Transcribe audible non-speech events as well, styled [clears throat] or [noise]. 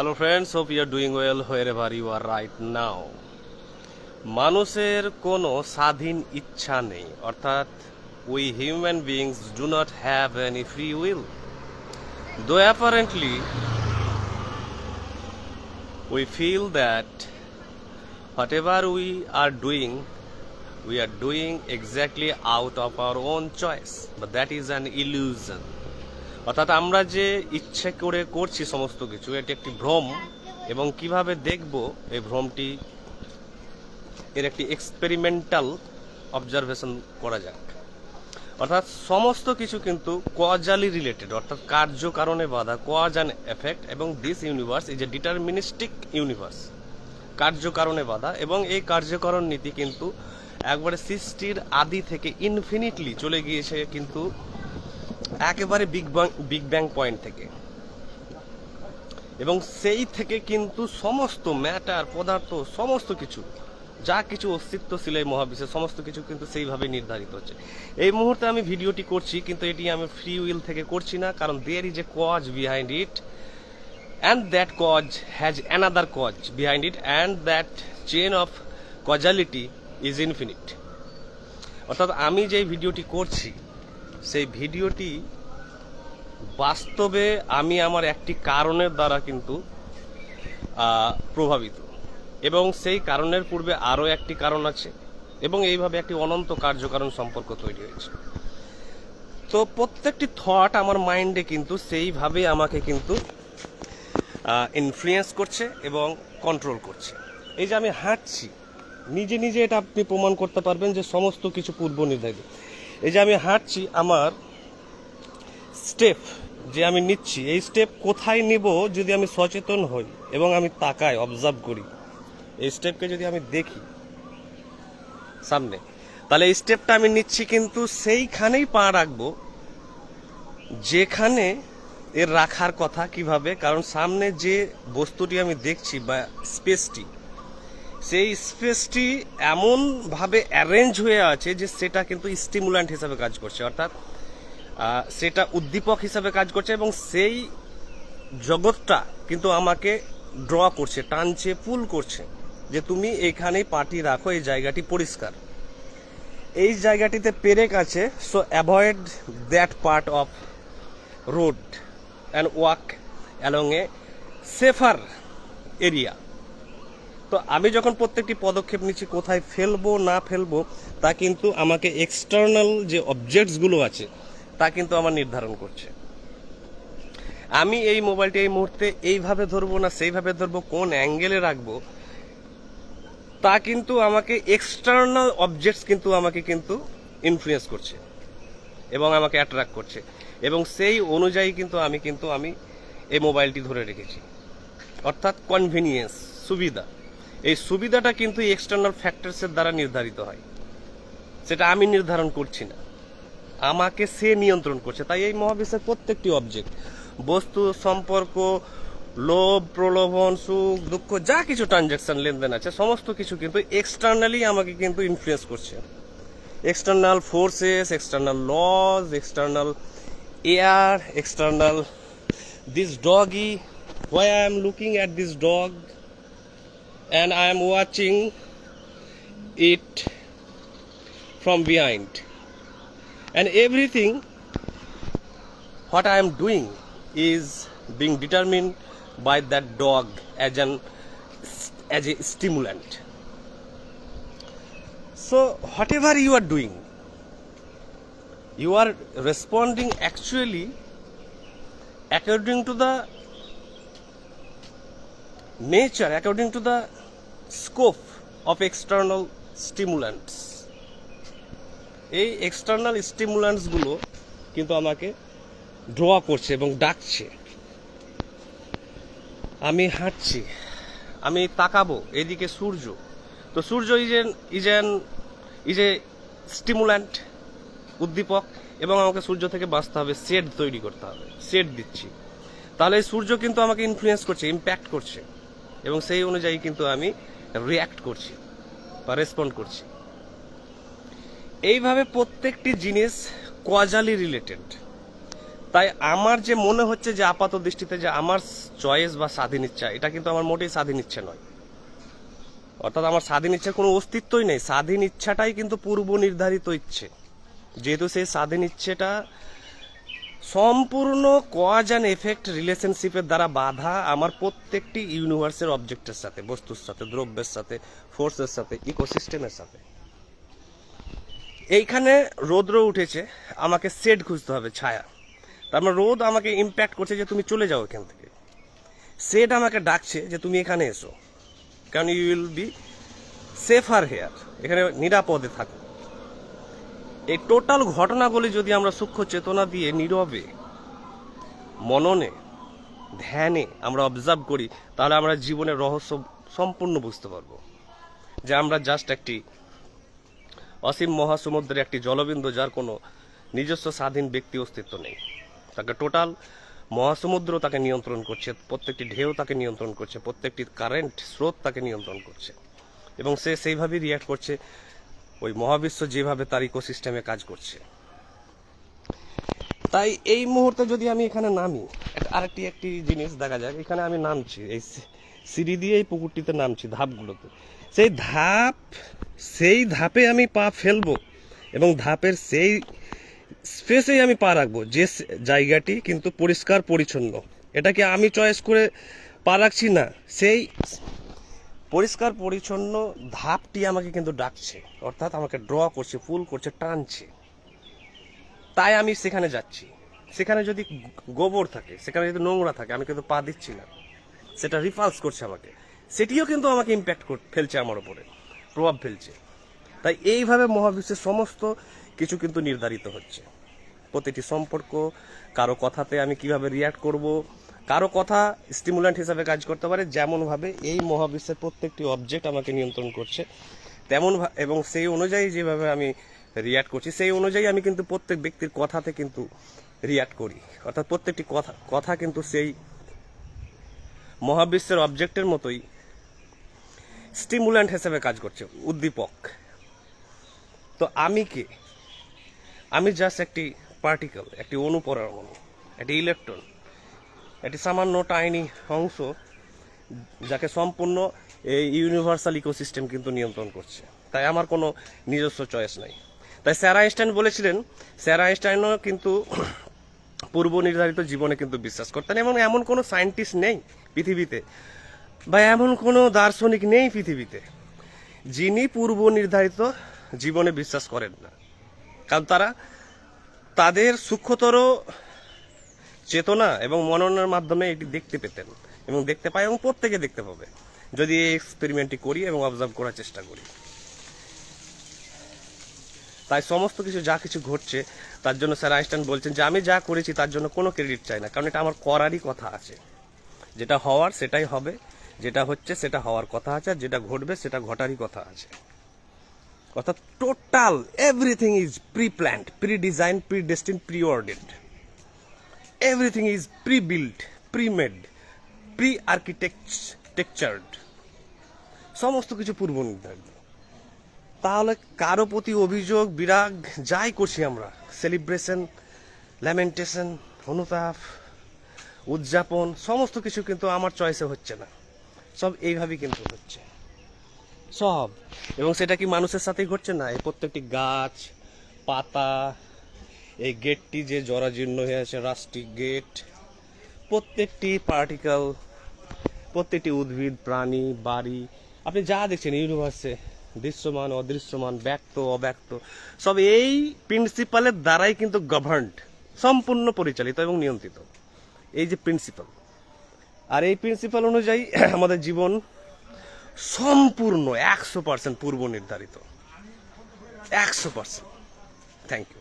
Hello friends hope you are doing well wherever you are right now মানুষের কোনো স্বাধীন ইচ্ছা নেই অর্থাৎ we human beings do not have any free will though apparently we feel that whatever we are doing, we are doing exactly out of our own choice. But that is an illusion. অর্থাৎ আমরা যে ইচ্ছে করে করছি সমস্ত কিছু, এটি একটি ভ্রম, এবং কীভাবে দেখব এই ভ্রমটি, এর একটি এক্সপেরিমেন্টাল অবজারভেশন করা যাক। অর্থাৎ সমস্ত কিছু কিন্তু কজালি রিলেটেড অর্থাৎ কার্য কারণে বাধা অ্যান্ড এফেক্ট এবং this universe is a deterministic universe কার্য কারণে বাধা, এবং এই কার্যকরণ নীতি কিন্তু একবারে সৃষ্টির আদি থেকে ইনফিনিটলি চলে গিয়েছে কিন্তু একেবারে big bang big bang point থেকে। এবং সেই থেকে কিন্তু সমস্ত ম্যাটার পদার্থ, সমস্ত কিছু, যা কিছু অস্তিত্ব ছিল এই মহাবিশ্বে, সমস্ত কিছু কিন্তু সেইভাবে নির্ধারিত হচ্ছে। এই মুহূর্তে আমি ভিডিওটি করছি, কিন্তু এটি আমি ফ্রি উইল থেকে করছি না, কারণ there is a cause behind it and that cause has another cause behind it and that chain of causality is infinite অর্থাৎ আমি যে ভিডিওটি করছি সেই ভিডিওটি বাস্তবে আমি আমার একটি কারণের দ্বারা কিন্তু প্রভাবিত। এবং সেই কারণের পূর্বে আরও একটি কারণ আছে, এবং এইভাবে একটি অনন্ত কার্যকারণ সম্পর্ক তৈরি হয়েছে। তো প্রত্যেকটি থট আমার মাইন্ডে কিন্তু সেইভাবে আমাকে কিন্তু ইনফ্লুয়েন্স করছে এবং কন্ট্রোল করছে। এই যে আমি হাঁটছি, নিজে নিজে এটা আপনি প্রমাণ করতে পারবেন যে সমস্ত কিছু পূর্ব নির্ধারিত এই যে আমি হাঁটছি, আমার স্টেপ যে আমি নিচ্ছি, এই স্টেপ কোথায় নিব যদি আমি সচেতন হই এবং আমি তাকাই অবজার্ভ করি? এই স্টেপকে যদি আমি দেখি সামনে, তাহলে এই স্টেপটা আমি নিচ্ছি কিন্তু সেইখানেই পা রাখব, যেখানে এর রাখার কথা কীভাবে, কারণ সামনে যে বস্তুটি আমি দেখছি বা স্পেসটি সেই স্পেসটি এমনভাবে অ্যারেঞ্জ হয়ে আছে যে সেটা কিন্তু স্টিমুল্যান্ট হিসাবে কাজ করছে। অর্থাৎ সেটা উদ্দীপক হিসাবে কাজ করছে এবং সেই জগৎটা কিন্তু আমাকে ড্র করছে, টানছে পুল করছে যে তুমি এখানেই পাটি রাখো, এই জায়গাটি পরিষ্কার। এই জায়গাটিতে পেরেক আছে so avoid that part of road and walk along a safer area তো আমি যখন প্রত্যেকটি পদক্ষেপ নিচ্ছি, কোথায় ফেলব, না ফেলব, তা কিন্তু আমাকে এক্সটার্নাল যে অবজেক্টসগুলো আছে, তা কিন্তু আমার নির্ধারণ করছে। আমি এই মোবাইলটি এই মুহূর্তে এইভাবে ধরবো না, সেইভাবে ধরবো, কোন অ্যাঙ্গেলে রাখব, তা কিন্তু আমাকে এক্সটার্নাল অবজেক্টস কিন্তু আমাকে কিন্তু ইনফ্লুয়েন্স করছে এবং আমাকে অ্যাট্রাক্ট করছে। এবং সেই অনুযায়ী কিন্তু আমি কিন্তু আমি এই মোবাইলটি ধরে রেখেছি। অর্থাৎ কনভিনিয়েন্স সুবিধা। এই সুবিধাটা কিন্তু এক্সটার্নাল ফ্যাক্টরসের দ্বারা নির্ধারিত হয়। সেটা আমি নির্ধারণ করছি না। আমাকে সে নিয়ন্ত্রণ করছে। তাই এই মহাবিশ্বের প্রত্যেকটি অবজেক্ট বস্তু সম্পর্ক লোভ প্রলোভন সুখ দুঃখ যা কিছু ট্রানজ্যাকশন লেনদেন আছে সমস্ত কিছু কিন্তু এক্সটার্নালি আমাকে কিন্তু ইনফ্লুয়েন্স করছে। External forces, external laws, external air, external this doggy. Why I am looking at this dog? And I am watching it from behind. And everything what I am doing is being determined by that dog as an as a stimulant. So, whatever you are doing, you are responding actually according to the nature, according to the scope of external stimulants. এই external স্টিমুলান্টসগুলো কিন্তু আমাকে draw করছে এবং ডাকছে। আমি হাঁটছি, আমি তাকাবো, এদিকে সূর্য। তো সূর্য is an is an is a stimulant উদ্দীপক, এবং আমাকে সূর্য থেকে বাঁচতে হবে শেড তৈরি করতে হবে শেড দিচ্ছি। তাহলে সূর্য কিন্তু আমাকে ইনফ্লুয়েন্স করছে ইম্প্যাক্ট করছে। এবং সেই অনুযায়ী কিন্তু আমি রিয়্যাক্ট করছি বা রেসপন্ড করছি। এইভাবে প্রত্যেকটি জিনিস কজালি রিলেটেড তাই আমার যে মনে হচ্ছে যে আপাত দৃষ্টিতে যে আমার চয়েস বা স্বাধীন ইচ্ছা এটা কিন্তু আমার মোটেই স্বাধীন ইচ্ছে নয়। অর্থাৎ আমার স্বাধীন ইচ্ছার কোনো অস্তিত্বই নেই। স্বাধীন ইচ্ছাটাই কিন্তু পূর্ব নির্ধারিত ইচ্ছে। যেহেতু সেই স্বাধীন ইচ্ছেটা সম্পূর্ণ কজ অ্যান্ড এফেক্ট রিলেশনশিপের দ্বারা বাধা আমার প্রত্যেকটি ইউনিভার্সের অবজেক্টের সাথে, বস্তুর সাথে, দ্রব্যের সাথে ফোর্সের সাথে ইকোসিস্টেমের সাথে। এইখানে রৌদ্র উঠেছে, আমাকে সেড খুঁজতে হবে, ছায়া। তার মানে রোদ আমাকে ইম্প্যাক্ট করছে যে তুমি চলে যাও এখান থেকে। সেড আমাকে ডাকছে যে তুমি এখানে এসো। কারণ you will be safer here এখানে নিরাপদে থাকো। এই টোটাল ঘটনাগুলি যদি আমরা সূক্ষ্ম চেতনা দিয়ে নীরবে, মননে, ধ্যানে আমরা অবজার্ভ করি, তাহলে আমরা জীবনের রহস্য সম্পূর্ণ বুঝতে পারব। যে আমরা জাস্ট একটি অসীম মহাসমুদ্রের একটি জলবিন্দু যার কোনো নিজস্ব স্বাধীন ব্যক্তি অস্তিত্ব নেই। তাকে টোটাল মহাসমুদ্র তাকে নিয়ন্ত্রণ করছে, প্রত্যেকটি ঢেউ তাকে নিয়ন্ত্রণ করছে, প্রত্যেকটি কারেন্ট স্রোত তাকে নিয়ন্ত্রণ করছে এবং সে সেইভাবেই রিয়াক্ট করছে ওই মহাবিশ্ব যেভাবে তার ইকোসিস্টেমে কাজ করছে। তাই এই মুহূর্তে যদি আমি এখানে নামি আরেকটি একটি জিনিস দেখা যাক, এখানে আমি নামছি, এই সিঁড়ি দিয়ে এই পুকুরটিতে নামছি, ধাপগুলোতে। সেই ধাপ, সেই ধাপে আমি পা ফেলব এবং ধাপের সেই স্পেসেই আমি পা রাখব, যে জায়গাটি কিন্তু পরিষ্কার পরিচ্ছন্ন। এটাকে আমি চয়েস করে পা রাখছি না, সেই পরিষ্কার, পরিচ্ছন্ন ধাপটি আমাকে কিন্তু ডাকছে, অর্থাৎ আমাকে ড্র করছে ফুল করছে, টানছে। তাই আমি সেখানে যাচ্ছি। সেখানে যদি গোবর থাকে, সেখানে যদি নোংরা থাকে, আমি কিন্তু পা দিচ্ছি না। সেটা রিপালস করছে আমাকে। সেটিও কিন্তু আমাকে ইম্প্যাক্ট ফেলছে আমার উপরে, প্রভাব ফেলছে। তাই এইভাবে মহাবিশ্বের সমস্ত কিছু কিন্তু নির্ধারিত হচ্ছে। প্রতিটি সম্পর্ক, কারও কথাতে আমি কীভাবে রিয়াক্ট করব কারও কথা স্টিমুল্যান্ট হিসাবে কাজ করতে পারে, যেমনভাবে এই মহাবিশ্বের প্রত্যেকটি অবজেক্ট আমাকে নিয়ন্ত্রণ করছে, তেমন এবং সেই অনুযায়ী যেভাবে আমি রিয়াক্ট করছি, সেই অনুযায়ী আমি কিন্তু প্রত্যেক ব্যক্তির কথাতে কিন্তু রিয়াক্ট করি। অর্থাৎ প্রত্যেকটি কথা কথা কিন্তু সেই মহাবিশ্বের অবজেক্টের মতোই স্টিমুল্যান্ট হিসেবে কাজ করছে, উদ্দীপক। তো আমি কে? আমি জাস্ট একটি পার্টিকেল একটি অনুপরমাণু একটি ইলেকট্রন একটি সামান্য টাইনি অংশ যাকে সম্পূর্ণ এই ইউনিভার্সাল ইকোসিস্টেম কিন্তু নিয়ন্ত্রণ করছে। তাই আমার কোনো নিজস্ব চয়েস নাই। তাই স্যার আইনস্টাইন বলেছিলেন, স্যার আইনস্টাইনও কিন্তু পূর্ব নির্ধারিত জীবনে কিন্তু বিশ্বাস করতেন এবং এমন কোনো সায়েন্টিস্ট নেই পৃথিবীতে, বা এমন কোনো দার্শনিক নেই পৃথিবীতে, যিনি পূর্ব নির্ধারিত জীবনে বিশ্বাস করেন না। কারণ তারা তাদের সূক্ষ্মতর চেতনা এবং মননের মাধ্যমে এটি দেখতে পেতেন এবং দেখতে পায় এবং প্রত্যেকে দেখতে পাবে। যদি এই এক্সপেরিমেন্টটি করি এবং অবজার্ভ করার চেষ্টা করি। তাই সমস্ত কিছু যা কিছু ঘটছে, তার জন্য স্যার আইনস্টাইন বলছেন যে আমি যা করেছি তার জন্য কোনো ক্রেডিট চাই না, কারণ এটা আমার করারই কথা আছে। যেটা হওয়ার সেটাই হবে, যেটা হচ্ছে সেটা হওয়ার কথা আছে, আর যেটা ঘটবে সেটা ঘটারই কথা আছে। অর্থাৎ total everything is pre planned pre design pre destine pre ordered build pre made pre architectured সমস্ত কিছু পূর্ব নির্ধারিত তাহলে কারও প্রতি অভিযোগ, বিরাগ, যাই করছি আমরা সেলিব্রেশন ল্যামেন্টেশন অনুতাপ, উদযাপন, সমস্ত কিছু কিন্তু আমার চয়েসে হচ্ছে না। সব এইভাবেই কিন্তু হচ্ছে। সব। এবং সেটা কি মানুষের সাথেই ঘটছে না? এই প্রত্যেকটি গাছ, পাতা এই গেটটি যে জরাজীর্ণ হয়ে আছে রাস্টিক গেট। প্রত্যেকটি পার্টিকেল প্রত্যেকটি উদ্ভিদ, প্রাণী, বাড়ি, আপনি যা দেখছেন ইউনিভার্সে দৃশ্যমান, অদৃশ্যমান, ব্যক্ত, অব্যক্ত, সব এই প্রিন্সিপালের দ্বারাই কিন্তু গভর্নড সম্পূর্ণ পরিচালিত এবং নিয়ন্ত্রিত। এই যে প্রিন্সিপাল আর এই প্রিন্সিপাল অনুযায়ী [clears throat] আমাদের জীবন সম্পূর্ণ একশো পার্সেন্ট পূর্ব নির্ধারিত একশো পার্সেন্ট থ্যাংক ইউ